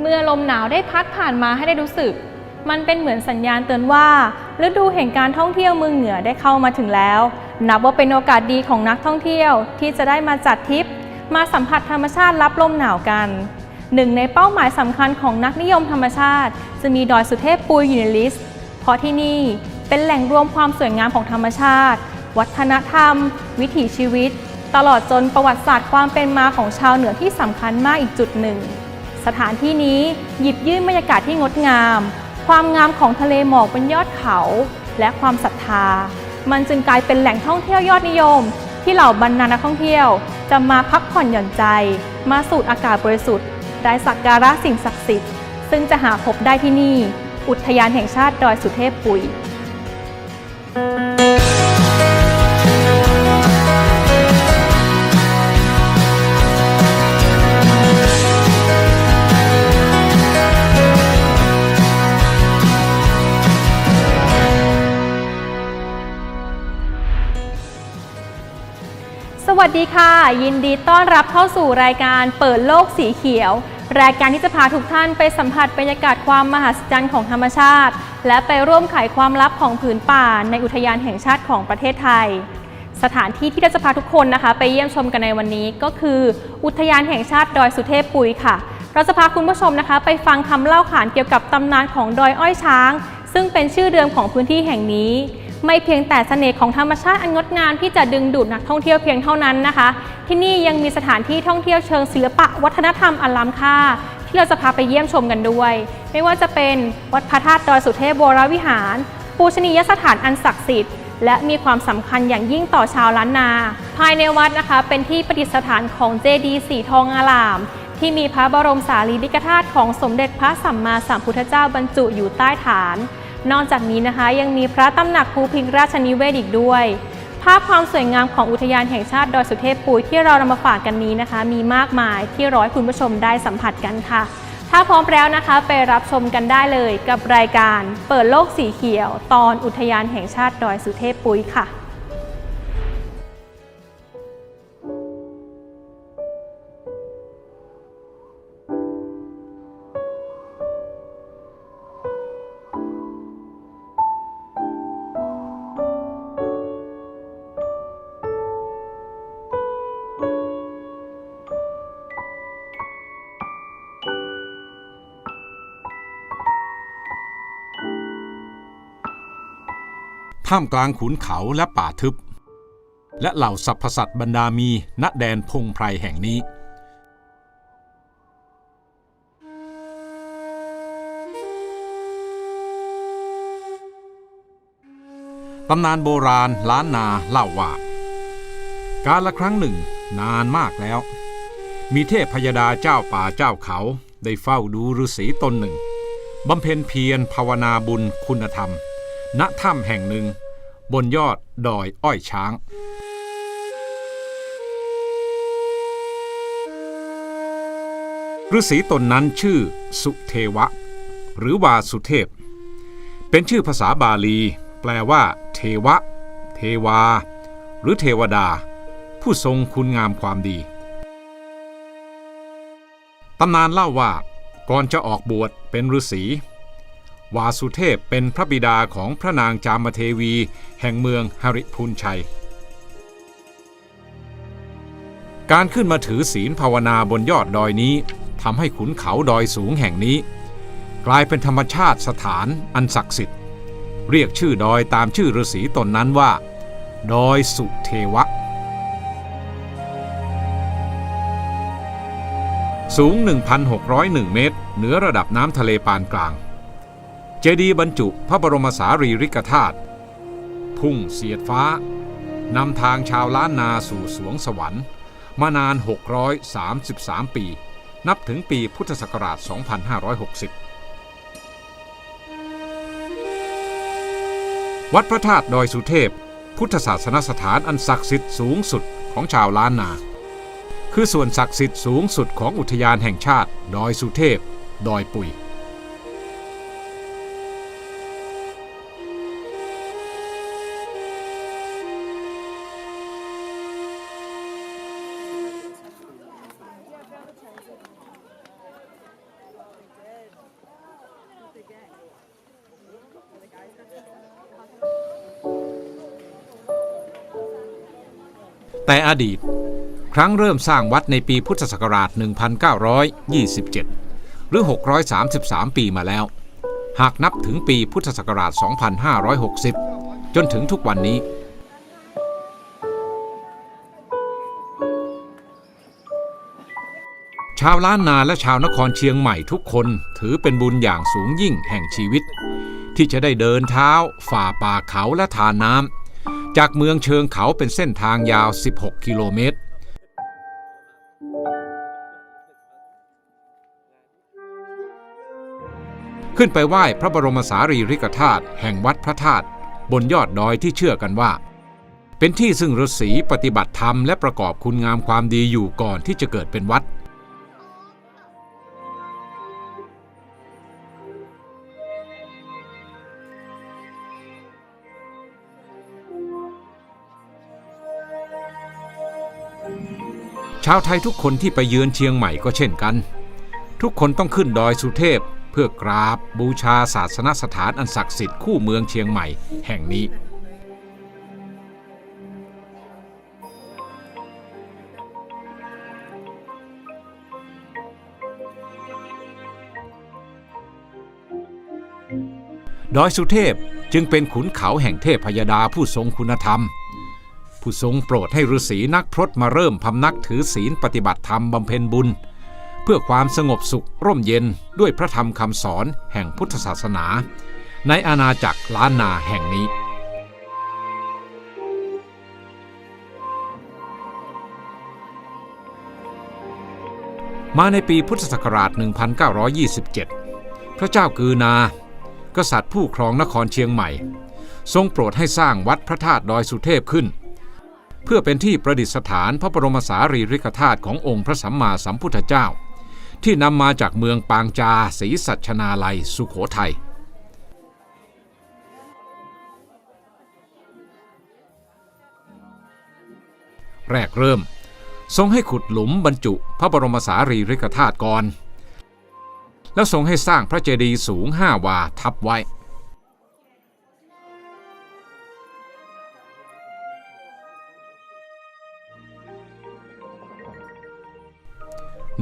เมื่อลมหนาวได้พัดผ่านมาให้ได้รู้สึก มันเป็นเหมือนสัญญาณเตือนว่าฤดูแห่งการท่องเที่ยวเมืองเหนือได้เข้ามาถึงแล้ว นับว่าเป็นโอกาสดีของนักท่องเที่ยวที่จะได้มาจัดทริป มาสัมผัสธรรมชาติรับลมหนาวกันหนึ่งในเป้าหมายสำคัญของนักนิยมธรรมชาติ จะมีดอยสุเทพปุยอยู่ในลิสต์ เพราะที่นี่เป็นแหล่งรวมความสวยงามของธรรมชาติ วัฒนธรรม วิถีชีวิต ตลอดจนประวัติศาสตร์ความเป็นมาของชาวเหนือที่สำคัญมากอีกจุดหนึ่ง สถานที่นี้หยิบยื่นบรรยากาศที่งดงาม ความงามของทะเลหมอกบนยอดเขา และความศรัทธา มันจึงกลายเป็นแหล่งท่องเที่ยวยอดนิยม ที่เหล่าบรรดานักท่องเที่ยว จะมาพักผ่อนหย่อนใจ มาสูดอากาศบริสุทธิ์ ได้สักการะสิ่งศักดิ์สิทธิ์ ซึ่งจะหาพบได้ที่นี่ อุทยานแห่งชาติดอยสุเทพปุยสวั สดีค่ะ ยินดีต้อนรับเข้าสู่รายการเปิดโลกสีเขียว รายการที่จะพาทุกท่านไปสัมผัสบรรยากาศความมหัศจรรย์ของธรรมชาติ และไปร่วมไขความลับของผืนป่าในอุทยานแห่งชาติของประเทศไทย สถานที่ที่เราจะพาทุกคนนะคะ ไปเยี่ยมชมกันในวันนี้ก็คือ อุทยานแห่งชาติดอยสุเทพปุยค่ะ เราจะพาคุณผู้ชมนะคะ ไปฟังคำเล่าขานเกี่ยวกับตำนานของดอยอ้อยช้าง ซึ่งเป็นชื่อเดิมของพื้นที่แห่งนี้ ไม่เพียงแต่เสน่ห์ของธรรมชาติอันงดงามที่จะดึงดูดนักท่องเที่ยวเพียงเท่านั้นนะคะ ที่นี่ยังมีสถานที่ท่องเที่ยวเชิงศิลปะวัฒนธรรมอันล้ำค่า ที่เราจะพาไปเยี่ยมชมกันด้วย ไม่ว่าจะเป็นวัดพระธาตุดอยสุเทพวรวิหาร ปูชนียสถานอันศักดิ์สิทธิ์และมีความสำคัญอย่างยิ่งต่อชาวล้านนา ภายในวัดนะคะ เป็นที่ประดิษฐานของเจดีย์สีทองอลาม ที่มีพระบรมสารีริกธาตุของสมเด็จพระสัมมาสัมพุทธเจ้าบรรจุอยู่ใต้ฐาน นอกจากนี้นะคะยังมีพระตำหนักภูพิงราชนิเวศอีกด้วย ภาพความสวยงามของอุทยานแห่งชาติดอยสุเทพปุยที่เรานำมาฝากกันนี้นะคะ มีมากมายที่ร้อยคุณผู้ชมได้สัมผัสกันค่ะ ถ้าพร้อมแล้วนะคะ ไปรับชมกันได้เลยกับรายการ เปิดโลกสีเขียว ตอนอุทยานแห่งชาติดอยสุเทพปุยค่ะ ท่ามกลางขุนเขาและป่าทึบ และเหล่าสรรพสัตว์บรรดามีณแดนพงไพรแห่งนี้ ตำนานโบราณล้านนาเล่าว่า การละครั้งหนึ่งนานมากแล้ว มีเทพพยดาเจ้าป่าเจ้าเขาได้เฝ้าดูฤาษีตนหนึ่งบำเพ็ญเพียรภาวนาบุญคุณธรรม ณถ้ำแห่งหนึ่ง บนยอดดอยอ้อยช้าง ฤาษีตนนั้นชื่อสุเทวะ หรือวาสุเทพ เป็นชื่อภาษาบาลี แปลว่า เทวะ เทวา หรือเทวดา ผู้ทรงคุณงามความดีตำนานเล่าว่าก่อนจะออกบวชเป็นฤาษี วาสุเทพเป็นพระบิดาของพระนางจามเทวี แห่งเมืองหริพูนชัย การขึ้นมาถือศีลภาวนาบนยอดดอยนี้ทำให้ขุนเขาดอยสูงแห่งนี้ กลายเป็นธรรมชาติสถานอันศักดิ์สิทธิ์ เรียกชื่อดอยตามชื่อฤาษีตนนั้นว่า ดอยสุเทวะ สูง 1,601 เมตร เหนือระดับน้ำทะเลปานกลาง เจดีย์บรรจุพระบรมสารีริกธาตุพุ่งเสียดฟ้านำทางชาวล้านนาสู่สวงสวรรค์ มานาน 633 ปี นับถึงปีพุทธศักราช 2560 วัดพระธาตุดอยสุเทพ พุทธศาสนสถานอันศักดิ์สิทธิ์สูงสุดของชาวล้านนา คือส่วนศักดิ์สิทธิ์สูงสุดของอุทยานแห่งชาติ ดอยสุเทพ ดอยปุย แต่อดีต ครั้งเริ่มสร้างวัดในปีพุทธศักราช 1927 หรือ 633 ปีมาแล้ว หากนับถึงปีพุทธศักราช 2560 จนถึงทุกวันนี้ชาวล้านนาและชาวนครเชียงใหม่ทุกคนถือเป็นบุญอย่างสูงยิ่งแห่งชีวิต ที่จะได้เดินเท้า ฝ่าป่าเขาและทานน้ำ จากเมืองเชิงเขาเป็นเส้นทางยาว 16 กิโลเมตร ขึ้นไปไหว้พระบรมสารีริกธาตุแห่งวัดพระธาตุบนยอดดอยที่เชื่อกันว่า เป็นที่ซึ่งฤาษีปฏิบัติธรรมและประกอบคุณงามความดีอยู่ก่อนที่จะเกิดเป็นวัด ชาวไทยทุกคนที่ไปเยือนเชียงใหม่ก็เช่นกัน ทุกคนต้องขึ้นดอยสุเทพ เพื่อกราบบูชาศาสนสถานอันศักดิ์สิทธิ์คู่เมืองเชียงใหม่แห่งนี้ ดอยสุเทพจึงเป็นขุนเขาแห่งเทพพยดาผู้ทรงคุณธรรม ผู้ทรงโปรดให้ฤาษีนักพรตมาเริ่มพำนักถือศีลปฏิบัติธรรมบำเพ็ญบุญ เพื่อความสงบสุขร่มเย็นด้วยพระธรรมคำสอนแห่งพุทธศาสนา ในอาณาจักรล้านนาแห่งนี้มาในปีพุทธศักราช 1927 พระเจ้ากือนา กษัตริย์ผู้ครองนครเชียงใหม่ ทรงโปรดให้สร้างวัดพระธาตุดอยสุเทพขึ้น พื่อเป็นที่ประดิษฐานพระบรมสารีริกธาตุขององค์พระสัมมาสัมพุทธเจ้า ที่นำมาจากเมืองปางจาศรีสัชนาลัยสุโขทัยแรกเริ่ม ทรงให้ขุดหลุมบรรจุพระบรมสารีริกธาตุก่อน แล้วทรงให้สร้างพระเจดีย์สูงห้าวาทับไว้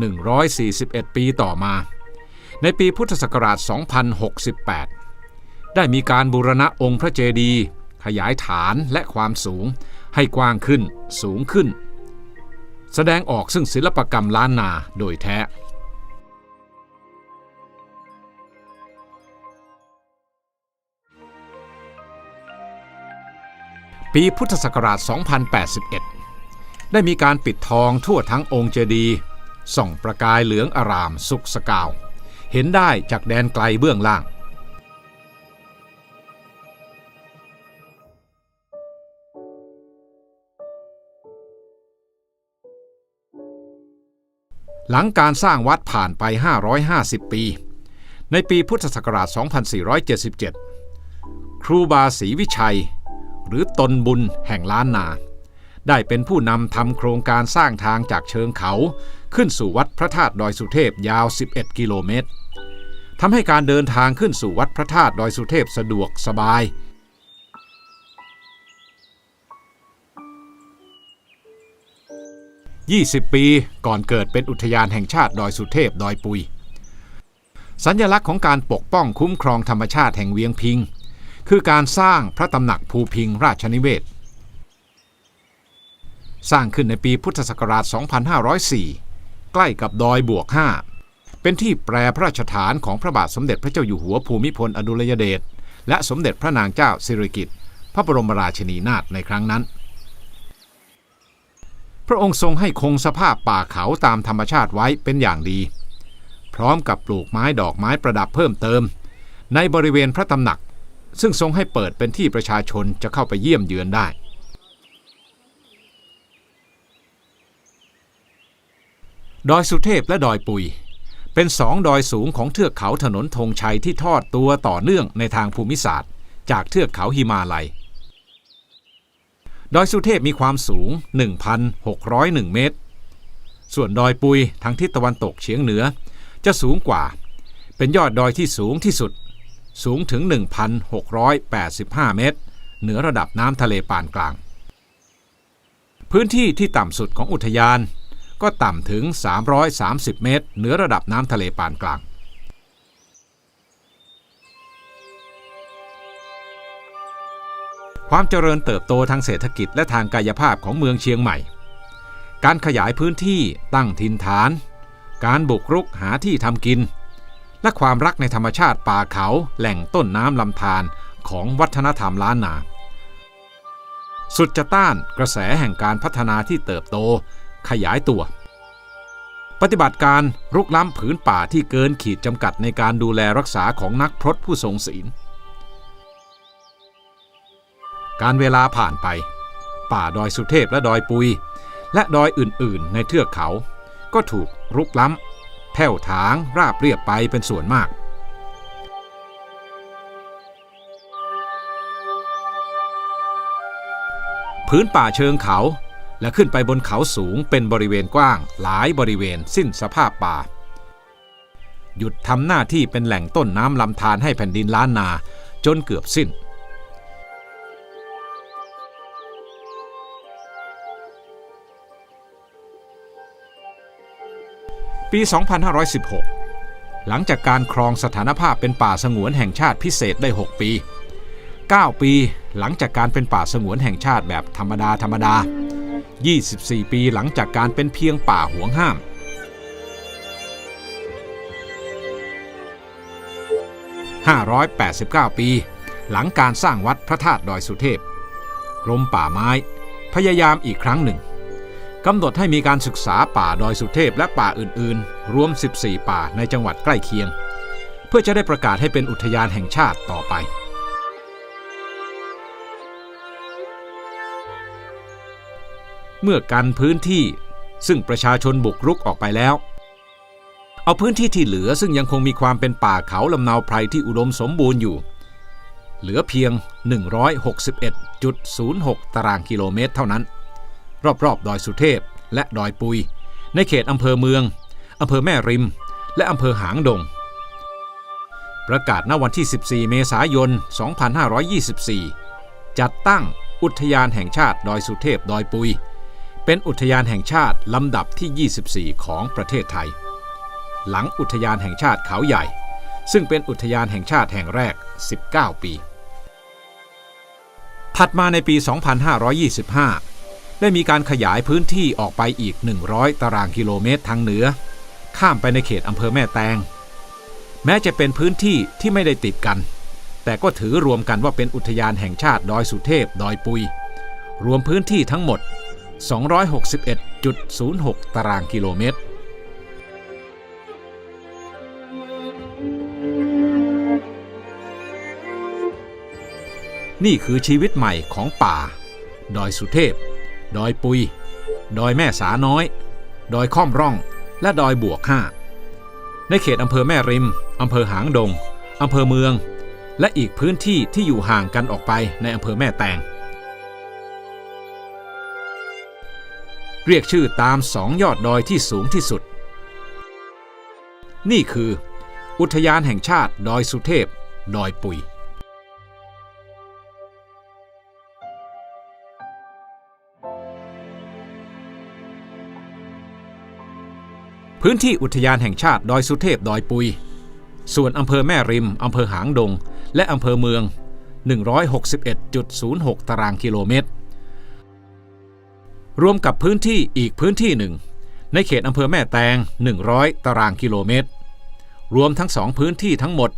141 ปีต่อมา ในปีพุทธศักราช 2068 ได้มีการบูรณะองค์พระเจดีย์ขยายฐานและความสูงให้กว้างขึ้นสูงขึ้น แสดงออกซึ่งศิลปกรรมล้านนาโดยแท้ ปีพุทธศักราช 2081 ได้มีการปิดทองทั่วทั้งองค์เจดีย์ ส่องประกายเหลืองอารามสุกสกาว เห็นได้จากแดนไกลเบื้องล่าง หลังการสร้างวัดผ่านไป 550 ปี ในปีพุทธศักราช 2477 ครูบาศรีวิชัย หรือตนบุญแห่งล้านนาได้เป็นผู้นำทำโครงการสร้างทางจากเชิงเขา ขึ้นสู่วัดพระธาตุดอยสุเทพยาว 11 กิโลเมตรทำให้การเดินทางขึ้นสู่วัดพระธาตุดอยสุเทพสะดวกสบาย 20 ปีก่อนเกิดเป็นอุทยานแห่งชาติดอยสุเทพดอยปุย สัญลักษณ์ของการปกป้องคุ้มครองธรรมชาติแห่งเวียงพิง คือการสร้างพระตำหนักภูพิงราชนิเวศ สร้างขึ้นในปีพุทธศักราช 2504 ใกล้กับดอยบวก5เป็นที่แปรพระราชฐานของพระบาทสมเด็จพระเจ้าอยู่หัวภูมิพลอดุลยเดชและสมเด็จพระนางเจ้าสิริกิติ์พระบรมราชินีนาถในครั้งนั้น พระองค์ทรงให้คงสภาพป่าเขาตามธรรมชาติไว้เป็นอย่างดี พร้อมกับปลูกไม้ดอกไม้ประดับเพิ่มเติม ในบริเวณพระตำหนัก ซึ่งทรงให้เปิดเป็นที่ประชาชนจะเข้าไปเยี่ยมเยือนได้ ดอยสุเทพและดอยปุย เป็นสองดอยสูงของเทือกเขาถนนธงชัยที่ทอดตัวต่อเนื่องในทางภูมิศาสตร์ จากเทือกเขาหิมาลัย ดอยสุเทพมีความสูง 1,601 เมตร ส่วนดอยปุยทางทิศตะวันตกเฉียงเหนือ จะสูงกว่า เป็นยอดดอยที่สูงที่สุด สูงถึง 1,685 เมตร เหนือระดับน้ำทะเลปานกลาง พื้นที่ที่ต่ำสุดของอุทยาน ก็ต่ำถึง 330 เมตร เหนือระดับน้ำทะเลปานกลาง ความเจริญเติบโตทางเศรษฐกิจและทางกายภาพของเมืองเชียงใหม่ การขยายพื้นที่ตั้งถิ่นฐาน การบุกรุกหาที่ทำกิน และความรักในธรรมชาติป่าเขาแหล่งต้นน้ำลำธารของวัฒนธรรมล้านนา สุดจะต้านกระแสแห่งการพัฒนาที่เติบโต ขยายตัว ปฏิบัติการรุกล้ำผืนป่าที่เกินขีดจำกัดในการดูแลรักษาของนักพรตผู้ทรงศีล การเวลาผ่านไป ป่าดอยสุเทพและดอยปุย และดอยอื่นๆ ในเทือกเขา ก็ถูกรุกล้ำแผ่วถางราบเรียบไปเป็นส่วนมากพื้นป่าเชิงเขา และขึ้นไปบนเขาสูงเป็นบริเวณกว้างหลายบริเวณสิ้นสภาพป่า หยุดทำหน้าที่เป็นแหล่งต้นน้ำลำธารให้แผ่นดินล้านนาจนเกือบสิ้น ปี 2516 หลังจากการครองสถานภาพเป็นป่าสงวนแห่งชาติพิเศษได้ 6 ปี 9 ปีหลังจากการเป็นป่าสงวนแห่งชาติแบบธรรมดาธรรมดา 24 ปีหลังจากการเป็นเพียงป่าห่วงห้าม 589 ปี หลังการสร้างวัดพระธาตุดอยสุเทพกรมป่าไม้ พยายามอีกครั้งหนึ่งกำหนดให้มีการศึกษาป่าดอยสุเทพและป่าอื่นๆ รวม 14 ป่าในจังหวัดใกล้เคียง เพื่อจะได้ประกาศให้เป็นอุทยานแห่งชาติต่อไป เมื่อกันพื้นที่ซึ่งประชาชนบุกรุกออกไปแล้ว เอาพื้นที่ที่เหลือซึ่งยังคงมีความเป็นป่าเขาลำนาไพรที่อุดมสมบูรณ์อยู่ เหลือเพียง 161.06 ตารางกิโลเมตรเท่านั้น รอบๆ ดอยสุเทพและดอยปุย ในเขตอำเภอเมืองอำเภอแม่ริม และอำเภอหางดง ประกาศณวันที่ 14 เมษายน 2524 จัดตั้งอุทยานแห่งชาติดอยสุเทพดอยปุย เป็นอุทยานแห่งชาติลำดับที่ 24 ของประเทศไทย หลังอุทยานแห่งชาติเขาใหญ่ ซึ่งเป็นอุทยานแห่งชาติแห่งแรก 19 ปี ถัดมาในปี 2525 ได้มีการขยายพื้นที่ออกไปอีก 100 ตารางกิโลเมตรทางเหนือ ข้ามไปในเขตอำเภอแม่แตง แม้จะเป็นพื้นที่ที่ไม่ได้ติดกัน แต่ก็ถือรวมกันว่าเป็นอุทยานแห่งชาติดอยสุเทพ ดอยปุย รวมพื้นที่ทั้งหมด 261.06 ตารางกิโลเมตร นี่คือชีวิตใหม่ของป่า ดอยสุเทพ ดอยปุย ดอยแม่สาน้อย ดอยค่อมร่อง และดอยบวกห้าในเขตอำเภอแม่ริม อำเภอหางดง อำเภอเมือง และอีกพื้นที่ที่อยู่ห่างกันออกไปในอำเภอแม่แตง เรียกชื่อตามสองยอดดอยที่สูงที่สุด นี่คือ อุทยานแห่งชาติดอยสุเทพ ดอยปุย พื้นที่อุทยานแห่งชาติดอยสุเทพ ดอยปุย ส่วนอำเภอแม่ริม อำเภอหางดง และอำเภอเมือง 161.06 ตารางกิโลเมตร รวมกับพื้นที่อีกพื้นที่หนึ่ง ในเขตอำเภอแม่แตง 100 ตารางกิโลเมตร รวมทั้งสองพื้นที่ทั้งหมด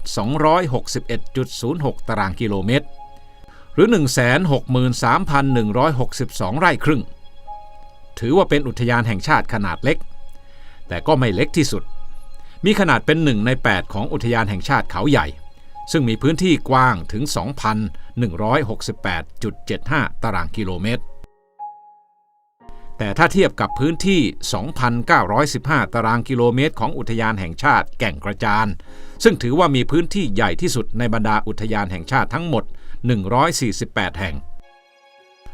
261.06 ตารางกิโลเมตร หรือ 163,162 ไร่ครึ่ง ถือว่าเป็นอุทยานแห่งชาติขนาดเล็ก แต่ก็ไม่เล็กที่สุด มีขนาดเป็นหนึ่งใน 8 ของอุทยานแห่งชาติเขาใหญ่ ซึ่งมีพื้นที่กว้างถึง 2,168.75 ตารางกิโลเมตร แต่ถ้าเทียบกับพื้นที่ 2,915 ตารางกิโลเมตรของอุทยานแห่งชาติแก่งกระจาน ซึ่งถือว่ามีพื้นที่ใหญ่ที่สุดในบรรดาอุทยานแห่งชาติทั้งหมด 148 แห่ง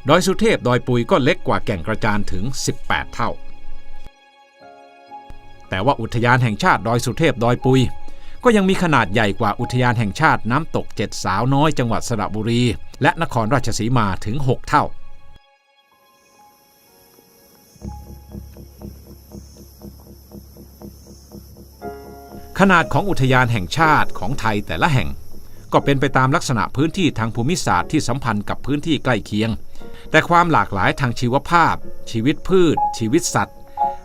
ดอยสุเทพดอยปุยก็เล็กกว่าแก่งกระจานถึง 18 เท่า แต่ว่าอุทยานแห่งชาติดอยสุเทพดอยปุย ก็ยังมีขนาดใหญ่กว่าอุทยานแห่งชาติน้ำตกเจ็ดสาวน้อยจังหวัดสระบุรี และนครราชสีมาถึง 6 เท่า ขนาดของอุทยานแห่งชาติของไทยแต่ละแห่ง ก็เป็นไปตามลักษณะพื้นที่ทางภูมิศาสตร์ที่สัมพันธ์กับพื้นที่ใกล้เคียง แต่ความหลากหลายทางชีวภาพ ชีวิตพืช ชีวิตสัตว์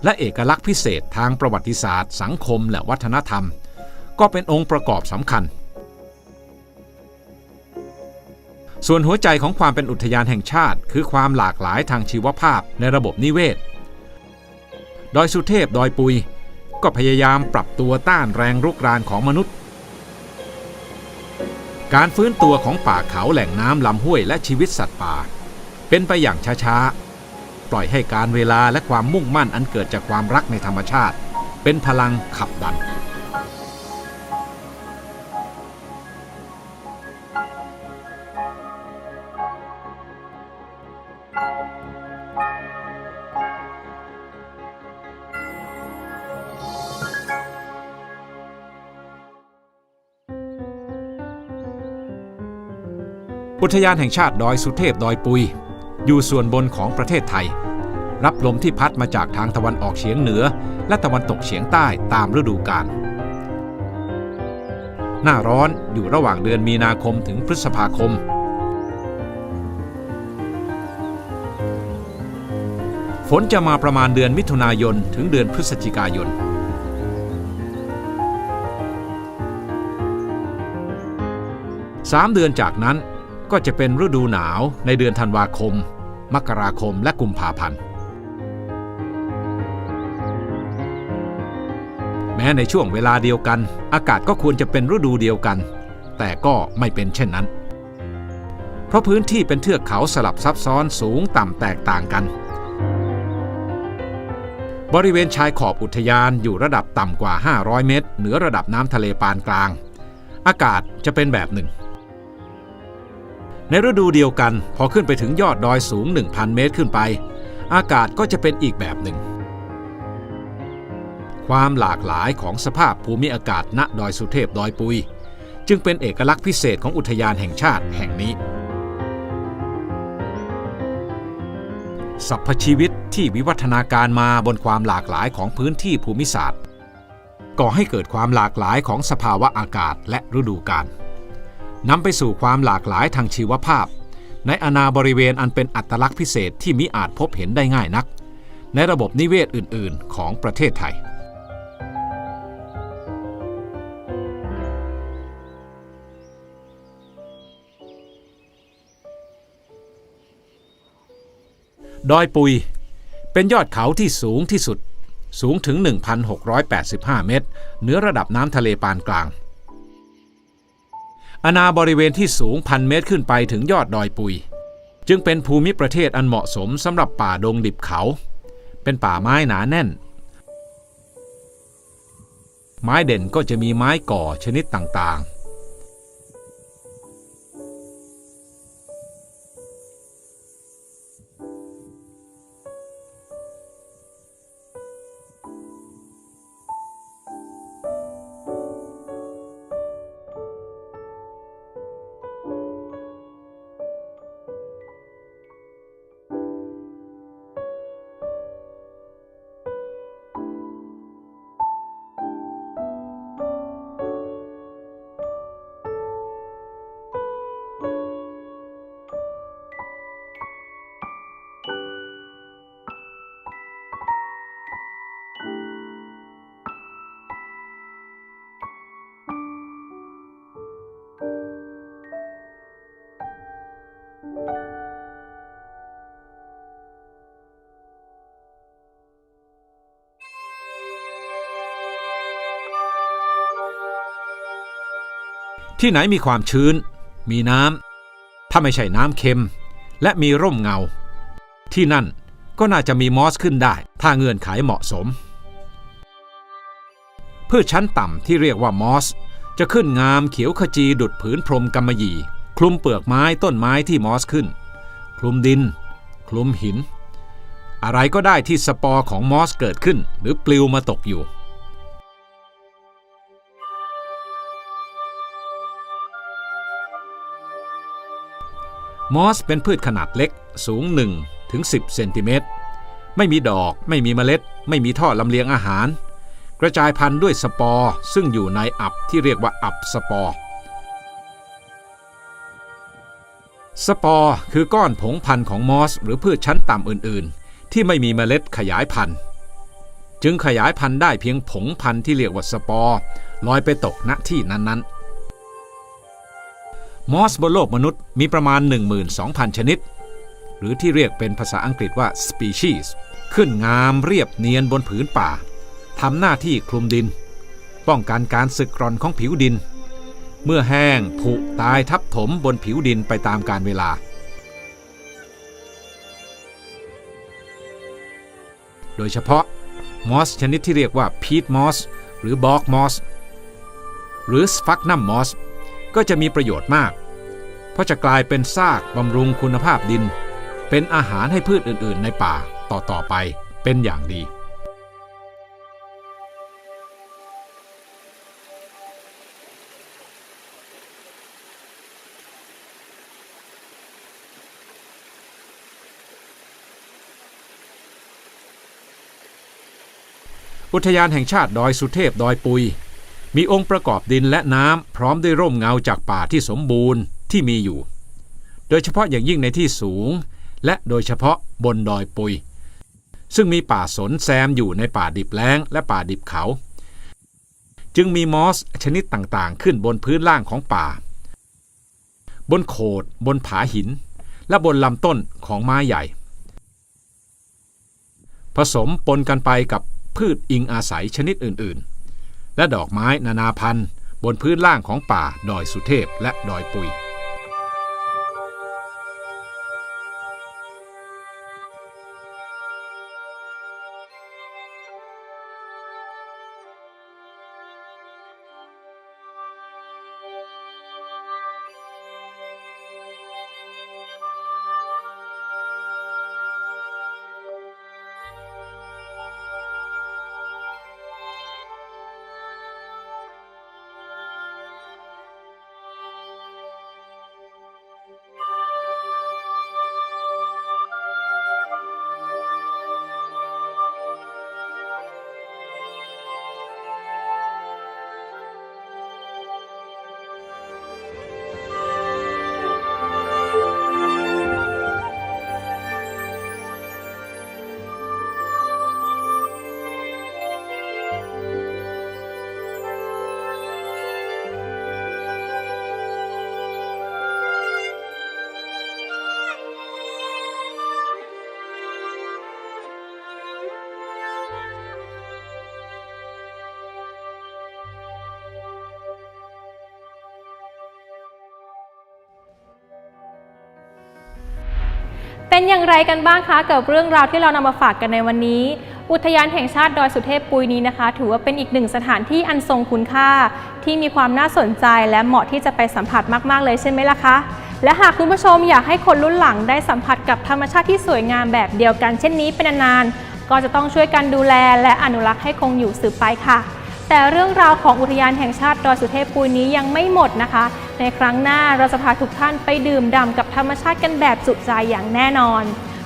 และเอกลักษณ์พิเศษทางประวัติศาสตร์ สังคมและวัฒนธรรม ก็เป็นองค์ประกอบสำคัญ ส่วนหัวใจของความเป็นอุทยานแห่งชาติ คือความหลากหลายทางชีวภาพในระบบนิเวศ ดอยสุเทพ ดอยปุย ก็พยายามปรับตัวต้านแรงรุกรานของมนุษย์ การฟื้นตัวของป่าเขาแหล่งน้ำลำห้วยและชีวิตสัตว์ป่า เป็นไปอย่างช้าๆ ปล่อยให้การเวลาและความมุ่งมั่นอันเกิดจากความรักในธรรมชาติ เป็นพลังขับดัน อุทยานแห่งชาติดอยสุเทพดอยปุย อยู่ส่วนบนของประเทศไทย รับลมที่พัดมาจากทางตะวันออกเฉียงเหนือ และตะวันตกเฉียงใต้ตามฤดูกาลหน้าร้อนอยู่ระหว่างเดือนมีนาคมถึงพฤษภาคม ฝนจะมาประมาณเดือนมิถุนายนถึงเดือนพฤศจิกายนสามเดือนจากนั้น ก็จะเป็นฤดูหนาวในเดือนธันวาคม มกราคมและกุมภาพันธ์ แม้ในช่วงเวลาเดียวกัน อากาศก็ควรจะเป็นฤดูเดียวกัน แต่ก็ไม่เป็นเช่นนั้น เพราะพื้นที่เป็นเทือกเขาสลับซับซ้อนสูงต่ำแตกต่างกัน บริเวณชายขอบอุทยานอยู่ระดับต่ำกว่า 500 เมตร เหนือระดับน้ำทะเลปานกลาง อากาศจะเป็นแบบหนึ่ง ในฤดูเดียวกันพอขึ้นไปถึงยอดดอยสูง 1,000 เมตรขึ้นไป อากาศก็จะเป็นอีกแบบหนึ่ง ความหลากหลายของสภาพภูมิอากาศณดอยสุเทพดอยปุย จึงเป็นเอกลักษณ์พิเศษของอุทยานแห่งชาติแห่งนี้สรรพชีวิตที่วิวัฒนาการมาบนความหลากหลายของพื้นที่ภูมิศาสตร์ก่อให้เกิดความหลากหลายของสภาวะอากาศและฤดูกาล นำไปสู่ความหลากหลายทางชีวภาพ ในอาณาบริเวณอันเป็นอัตลักษณ์พิเศษที่มิอาจพบเห็นได้ง่ายนัก ในระบบนิเวศอื่น ๆ ของประเทศไทย ดอยปุย เป็นยอดเขาที่สูงที่สุด สูงถึง 1,685 เมตรเหนือระดับน้ำทะเลปานกลาง อาณาบริเวณที่สูงพันเมตรขึ้นไปถึงยอดดอยปุย จึงเป็นภูมิประเทศอันเหมาะสมสำหรับป่าดงดิบเขา เป็นป่าไม้หนาแน่น ไม้เด่นก็จะมีไม้ก่อชนิดต่าง ที่ไหนมีความชื้น มีน้ำ ถ้าไม่ใช่น้ำเค็ม และมีร่มเงา ที่นั่นก็น่าจะมีมอสขึ้นได้ ถ้าเงื่อนไขเหมาะสม พืชชั้นต่ำที่เรียกว่ามอส จะขึ้นงามเขียวขจีดุดผืนพรมกำมะหยี่ คลุมเปลือกไม้ต้นไม้ที่มอสขึ้น คลุมดิน คลุมหิน อะไรก็ได้ที่สปอร์ของมอสเกิดขึ้น หรือปลิวมาตกอยู่ มอสเป็นพืชขนาดเล็กสูง 1 ถึง 10 เซนติเมตร ไม่มีดอก ไม่มีเมล็ด ไม่มีท่อลำเลียงอาหาร กระจายพันธุ์ด้วยสปอร์ ซึ่งอยู่ในอับที่เรียกว่าอับสปอร์ สปอร์คือก้อนผงพันธุ์ของมอส หรือพืชชั้นต่ำอื่นๆ ที่ไม่มีเมล็ดขยายพันธุ์ จึงขยายพันธุ์ได้เพียงผงพันธุ์ที่เรียกว่าสปอร์ลอยไปตกณที่นั้นๆ มอสบนโลกมนุษย์มีประมาณ 12,000 ชนิด หรือที่เรียกเป็นภาษาอังกฤษว่า species ขึ้นงามเรียบเนียนบนผืนป่าทำหน้าที่คลุมดิน ป้องกันการสึกกร่อนของผิวดิน เมื่อแห้งผุตายทับถมบนผิวดินไปตามกาลเวลา โดยเฉพาะมอสชนิดที่เรียกว่าพีทมอสหรือบอกมอสหรือสฟักนัมมอสก็จะมีประโยชน์มาก เพราะจะกลายเป็นซากบำรุงคุณภาพดิน เป็นอาหารให้พืชอื่นๆในป่าต่อๆไปเป็นอย่างดี อุทยานแห่งชาติดอยสุเทพดอยปุย มีองค์ประกอบดินและน้ำพร้อมด้วยร่มเงาจากป่าที่สมบูรณ์ที่มีอยู่ โดยเฉพาะอย่างยิ่งในที่สูง และโดยเฉพาะบนดอยปุย ซึ่งมีป่าสนแซมอยู่ในป่าดิบแล้งและป่าดิบเขา จึงมีมอสชนิดต่างๆ ขึ้นบนพื้นล่างของป่า บนโขด บนผาหิน และบนลำต้นของไม้ใหญ่ ผสมปนกันไปกับ พืชอิงอาศัยชนิดอื่นๆ และดอกไม้นานาพันธุ์ บนพื้นล่างของป่าดอยสุเทพและดอยปุย เป็นอย่างไรกันบ้างคะกับเรื่องราวที่เรานำมาฝากกันในวันนี้ อุทยานแห่งชาติดอยสุเทพปุยนี้นะคะ ถือว่าเป็นอีกหนึ่งสถานที่อันทรงคุณค่า ที่มีความน่าสนใจและเหมาะที่จะไปสัมผัสมากๆเลยใช่ไหมล่ะคะ และหากคุณผู้ชมอยากให้คนรุ่นหลังได้สัมผัสกับธรรมชาติที่สวยงามแบบเดียวกันเช่นนี้เป็นนานๆก็จะต้องช่วยกันดูแล และอนุรักษ์ให้คงอยู่สืบไปค่ะ แต่เรื่องราวของอุทยานแห่งชาติดอยสุเทพปุยนี้ยังไม่หมดนะคะ ในครั้งหน้าเราจะพาทุกท่านไปดื่มด่ำกับธรรมชาติกันแบบจุใจอย่างแน่นอน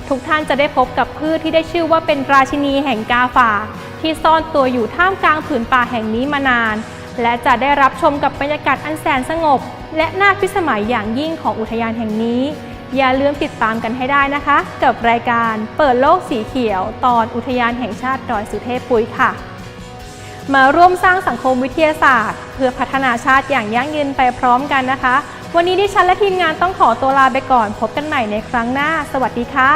ทุกท่านจะได้พบกับพืชที่ได้ชื่อว่าเป็นราชินีแห่งกาฝากที่ซ่อนตัวอยู่ท่ามกลางผืนป่าแห่งนี้มานาน และจะได้รับชมกับบรรยากาศอันแสนสงบ และน่าพิสมัยอย่างยิ่งของอุทยานแห่งนี้ อย่าลืมติดตามกันให้ได้นะคะ กับรายการเปิดโลกสีเขียว ตอนอุทยานแห่งชาติดอยสุเทพปุยค่ะ มาร่วมสร้างสังคมวิทยาศาสตร์ เพื่อพัฒนาชาติอย่างยั่งยืนไปพร้อมกันนะคะ วันนี้ดิฉันและทีมงานต้องขอตัวลาไปก่อน พบกันใหม่ในครั้งหน้า สวัสดีค่ะ